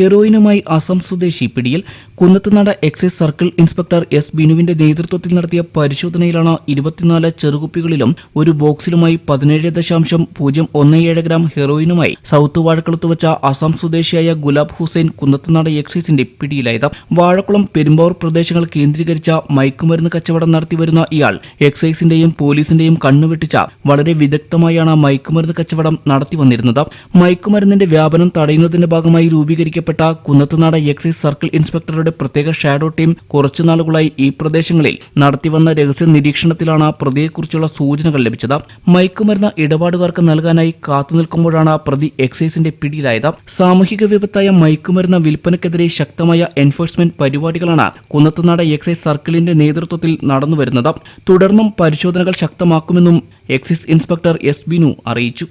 ഹെറോയിനുമായി അസം സ്വദേശി പിടിയിൽ Kunnathunad excise circle inspector S ബിനുവിന്റെ നേതൃത്വത്തിൽ നടത്തിയ പരിശോധനയിലാണ് ഇരുപത്തിനാല് ചെറുകുപ്പികളിലും ഒരു ബോക്സിലുമായി പതിനേഴ് ദശാംശം പൂജ്യം ഒന്ന് ഏഴ് ഗ്രാം ഹെറോയിനുമായി സൗത്ത് വാഴക്കുളത്ത് വച്ച അസം സ്വദേശിയായ ഗുലാബ് ഹുസൈൻ കുന്നത്തുനാട് എക്സൈസിന്റെ പിടിയിലായത്. വാഴക്കുളം പെരുമ്പാവൂർ പ്രദേശങ്ങൾ കേന്ദ്രീകരിച്ച മയക്കുമരുന്ന് കച്ചവടം നടത്തിവരുന്ന ഇയാൾ എക്സൈസിന്റെയും പോലീസിന്റെയും കണ്ണുവെട്ടിച്ച വളരെ വിദഗ്ധമായാണ് മയക്കുമരുന്ന് കച്ചവടം നടത്തിവന്നിരുന്നത്. മയക്കുമരുന്നിന്റെ വ്യാപനം തടയുന്നതിന്റെ ഭാഗമായി രൂപീകരിക്കപ്പെട്ട കുന്നത്തുനാട് എക്സൈസ് സർക്കിൾ ഇൻസ്പെക്ടറുടെ പ്രത്യേക ഷാഡോ ടീം കുറച്ചുനാളുകളായി ഈ പ്രദേശങ്ങളിൽ നടത്തിവന്ന രഹസ്യ നിരീക്ഷണത്തിലാണ് പ്രതിയെക്കുറിച്ചുള്ള സൂചനകൾ ലഭിച്ചത്. മയക്കുമരുന്ന് ഇടപാടുകാർക്ക് നൽകാനായി കാത്തുനിൽക്കുമ്പോഴാണ് പ്രതി എക്സൈസിന്റെ പിടിയിലായത്. സാമൂഹിക വിപത്തായ മയക്കുമരുന്ന് വിൽപ്പനയ്ക്കെതിരെ ശക്തമായ എൻഫോഴ്സ്മെന്റ് പരിപാടികളാണ് കുന്നത്തുനാട് എക്സൈസ് സർക്കിളിന്റെ നേതൃത്വത്തിൽ നടന്നുവരുന്നത്. തുടർന്നും പരിശോധനകൾ ശക്തമാക്കുമെന്നും എക്സൈസ് ഇൻസ്പെക്ടർ എസ് ബിനു അറിയിച്ചു.